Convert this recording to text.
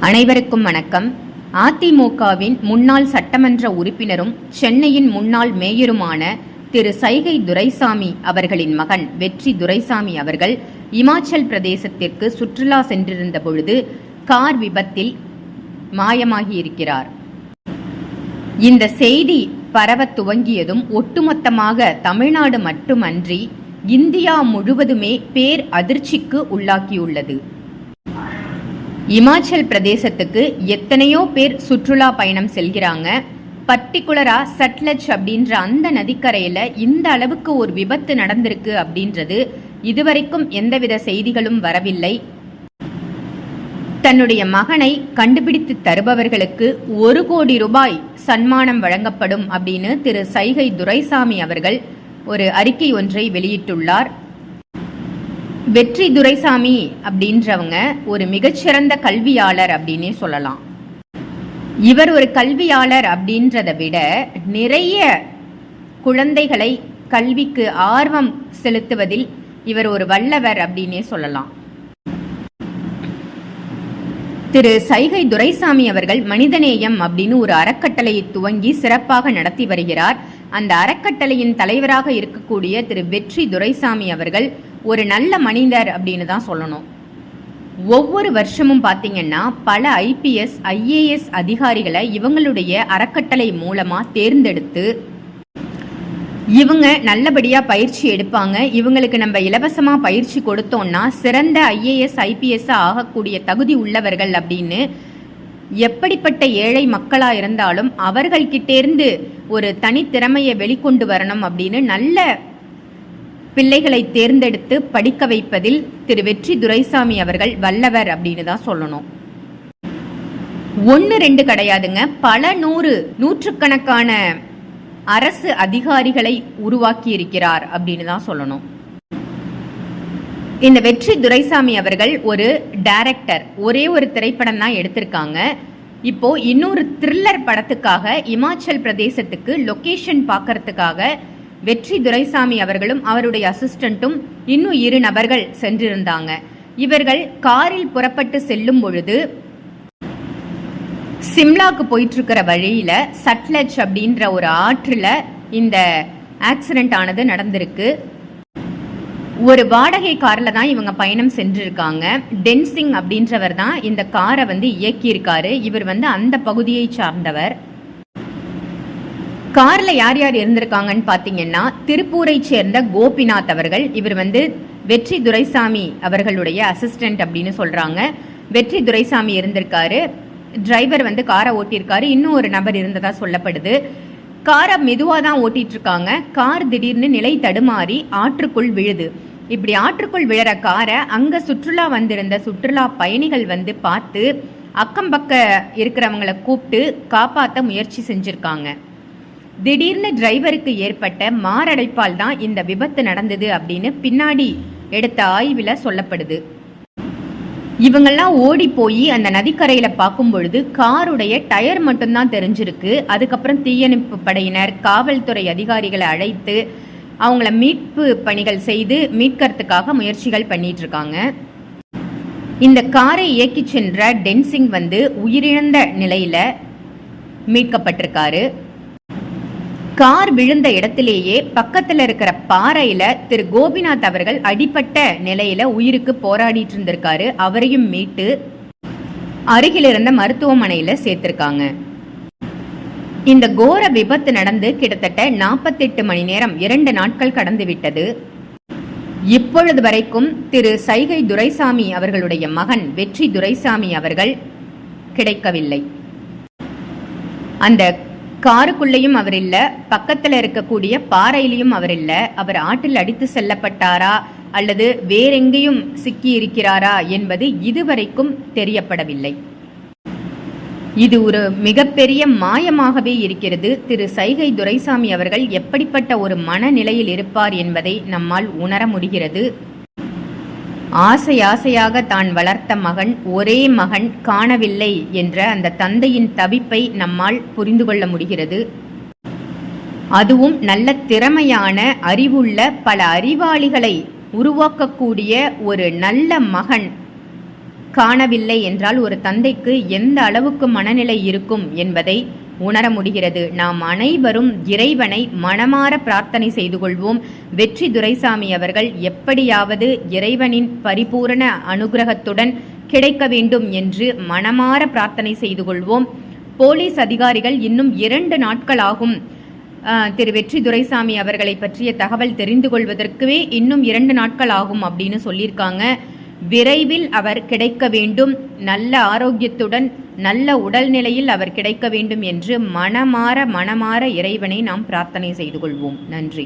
அனைவருக்கும் வணக்கம். அதிமுகவின் முன்னாள் சட்டமன்ற உறுப்பினரும் சென்னையின் முன்னாள் மேயருமான திரு சைகை துரைசாமி அவர்களின் மகன் வெற்றி துரைசாமி அவர்கள் இமாச்சல் பிரதேசத்திற்கு சுற்றுலா சென்றிருந்த பொழுது கார் விபத்தில் மாயமாகியிருக்கிறார். இந்த செய்தி பரவத் துவங்கியதும் ஒட்டுமொத்தமாக தமிழ்நாடு மட்டுமன்றி இந்தியா முழுவதுமே பேர் அதிர்ச்சிக்கு உள்ளாக்கியுள்ளது. இமாச்சல் பிரதேசத்துக்கு எத்தனையோ பேர் சுற்றுலா பயணம் செல்கிறாங்க. பர்டிகுலராக சட்லஜ் அப்படின்ற அந்த நதிக்கரையில் இந்த அளவுக்கு ஒரு விபத்து நடந்திருக்கு அப்படின்றது இதுவரைக்கும் எந்தவித செய்திகளும் வரவில்லை. தன்னுடைய மகனை கண்டுபிடித்து தருபவர்களுக்கு ஒரு கோடி ரூபாய் சன்மானம் வழங்கப்படும் அப்படின்னு திரு சைகை துரைசாமி அவர்கள் ஒரு அறிக்கை ஒன்றை வெளியிட்டுள்ளார். வெற்றி துரைசாமி அப்படின்றவங்க ஒரு மிகச்சிறந்த கல்வியாளர் அப்படின்னே சொல்லலாம். இவர் ஒரு கல்வியாளர் அப்படின்றத விட நிறைய குழந்தைகளை கல்விக்கு ஆர்வம் செலுத்துவதில் இவர் ஒரு வல்லவர் அப்படின்னே சொல்லலாம். திரு சைகை துரைசாமி அவர்கள் மனிதநேயம் அப்படின்னு ஒரு அறக்கட்டளையை துவங்கி சிறப்பாக நடத்தி வருகிறார். அந்த அறக்கட்டளையின் தலைவராக இருக்கக்கூடிய திரு வெற்றி துரைசாமி அவர்கள் ஒரு நல்ல மனிதர் அப்படின்னு தான் சொல்லணும். ஒவ்வொரு வருஷமும் பார்த்தீங்கன்னா பல ஐபிஎஸ் ஐஏஎஸ் அதிகாரிகளை இவங்களுடைய அறக்கட்டளை மூலமாக தேர்ந்தெடுத்து இவங்க நல்லபடியாக பயிற்சி எடுப்பாங்க. இவங்களுக்கு நம்ம இலவசமாக பயிற்சி கொடுத்தோம்னா சிறந்த ஐஏஎஸ் ஐபிஎஸ் ஆகக்கூடிய தகுதி உள்ளவர்கள் அப்படின்னு எப்படிப்பட்ட ஏழை மக்களாக இருந்தாலும் அவர்கள்கிட்டேருந்து ஒரு தனித்திறமையை வெளிக்கொண்டு வரணும் அப்படின்னு நல்ல பிள்ளைகளை தேர்ந்தெடுத்து படிக்க வைப்பதில் திரு வெற்றி துரைசாமி அவர்கள் வல்லவர் அப்படின்னு தான் சொல்லணும். ஒன்று ரெண்டு கிடையாதுங்க. பல நூறு நூற்றுக்கணக்கான அரசு அதிகாரிகளை உருவாக்கி இருக்கிறார் அப்படின்னு தான் சொல்லணும். இந்த வெற்றி துரைசாமி அவர்கள் ஒரு டைரக்டர் ஒரே ஒரு திரைப்படம் தான் எடுத்திருக்காங்க. இப்போ இன்னொரு த்ரில்லர் படத்துக்காக இமாச்சல் பிரதேசத்துக்கு லொக்கேஷன் பார்க்கறதுக்காக வெற்றி துரைசாமி அவர்களும் அவருடைய அசிஸ்டண்ட்டும் இன்னும் இரு நபர்கள் சென்றிருந்தாங்க. இவர்கள் காரில் புறப்பட்டு செல்லும் பொழுது சிம்லாக்கு போயிட்டு இருக்கிற வழியில சட்லஜ் அப்படின்ற ஒரு ஆற்றுல இந்த ஆக்சிடென்ட் ஆனது நடந்திருக்கு. ஒரு வாடகை காரில் தான் இவங்க பயணம் சென்றிருக்காங்க. டென்சிங் அப்படின்றவர் தான் இந்த காரை வந்து இயக்கியிருக்காரு. இவர் வந்து அந்த பகுதியை சார்ந்தவர். கார்ல யார் யார் இருந்திருக்காங்கன்னு பார்த்தீங்கன்னா திருப்பூரை சேர்ந்த கோபிநாத் அவர்கள் இவர் வந்து வெற்றி துரைசாமி அவர்களுடைய அசிஸ்டன்ட் அப்படின்னு சொல்றாங்க. வெற்றி துரைசாமி இருந்திருக்காரு. டிரைவர் வந்து காரை ஓட்டியிருக்காரு. இன்னும் ஒரு நபர் இருந்ததா சொல்லப்படுது. காரை மெதுவாக தான் ஓட்டிட்டு இருக்காங்க கார் திடீர்னு நிலை தடுமாறி ஆற்றுக்குள் விழுது. இப்படி ஆற்றுக்குள் விழற காரை அங்கே சுற்றுலா வந்திருந்த சுற்றுலா பயணிகள் வந்து பார்த்து அக்கம் பக்க இருக்கிறவங்கள கூப்பிட்டு காப்பாற்ற முயற்சி செஞ்சுருக்காங்க. திடீர்னு டிரைவருக்கு ஏற்பட்ட மாரடைப்பால் தான் இந்த விபத்து நடந்தது அப்படின்னு பின்னாடி எடுத்த ஆய்வில் சொல்லப்படுது. இவங்கெல்லாம் ஓடி போய் அந்த நதிக்கரையில் பார்க்கும் பொழுது காருடைய டயர் மட்டும்தான் தெரிஞ்சிருக்கு. அதுக்கப்புறம் தீயணைப்பு படையினர் காவல்துறை அதிகாரிகளை அழைத்து அவங்கள மீட்பு பணிகள் செய்து மீட்கிறதுக்காக முயற்சிகள் பண்ணிட்டு இருக்காங்க இந்த காரை இயக்கி சென்ற டென்சிங் வந்து உயிரிழந்த நிலையில மீட்கப்பட்டிருக்காரு. கார் விழுந்த இடத்திலேயே பக்கத்தில் இருக்கிற பாறையில திரு கோபிநாத் அவர்கள் அடிப்பட்ட நிலையில உயிருக்கு போராடிட்டு இருந்திருக்காரு அவரையும் மீட்டு அருகில் இருந்த மருத்துவமனையில சேர்த்திருக்காங்க. இந்த கோர விபத்து நடந்து கிட்டத்தட்ட நாற்பத்தெட்டு மணி நேரம் இரண்டு நாட்கள் கடந்து விட்டது. இப்பொழுது வரைக்கும் திரு சைகை துரைசாமி அவர்களுடைய மகன் வெற்றி துரைசாமி அவர்கள் கிடைக்கவில்லை. அந்த காருக்குள்ளேயும் அவர் இல்லை பக்கத்தில் இருக்கக்கூடிய பாறையிலையும் அவர் இல்லை. அவர் ஆற்றில் அடித்து செல்லப்பட்டாரா? அல்லது வேறெங்கேயும் சிக்கி இருக்கிறாரா? என்பது இதுவரைக்கும் தெரியப்படவில்லை. இது ஒரு மிகப்பெரிய மாயமாகவே இருக்கிறது. திரு சைகை துரைசாமி அவர்கள் எப்படிப்பட்ட ஒரு மனநிலையில் இருப்பார் என்பதை நம்மால் உணர முடிகிறது. ஆசை ஆசையாக தான் வளர்த்த மகன் ஒரே மகன் காணவில்லை என்ற அந்த தந்தையின் தவிப்பை நம்மால் புரிந்து கொள்ள முடிகிறது. அதுவும் நல்ல திறமையான அறிவுள்ள பல அறிவாளிகளை உருவாக்கக்கூடிய ஒரு நல்ல மகன் காணவில்லை என்றால் ஒரு தந்தைக்கு எந்த அளவுக்கு மனநிலை இருக்கும் என்பதை உணர முடிகிறது. நாம் அனைவரும் இறைவனை மனமாற பிரார்த்தனை செய்து கொள்வோம். வெற்றி துரைசாமி அவர்கள் எப்படியாவது இறைவனின் பரிபூரண அனுகிரகத்துடன் கிடைக்க வேண்டும் என்று மனமாற பிரார்த்தனை செய்து கொள்வோம். போலீஸ் அதிகாரிகள் இன்னும் இரண்டு நாட்கள் ஆகும். திரு வெற்றி துரைசாமி அவர்களை பற்றிய தகவல் தெரிந்து கொள்வதற்குவே இன்னும் இரண்டு நாட்கள் ஆகும் அப்படின்னு சொல்லியிருக்காங்க. விரைவில் அவர் கிடைக்க வேண்டும். நல்ல ஆரோக்கியத்துடன் நல்ல உடல்நிலையில் அவர் கிடைக்க வேண்டும் என்று மனமாற மனமாற இறைவனை நாம் பிரார்த்தனை செய்து கொள்வோம். நன்றி.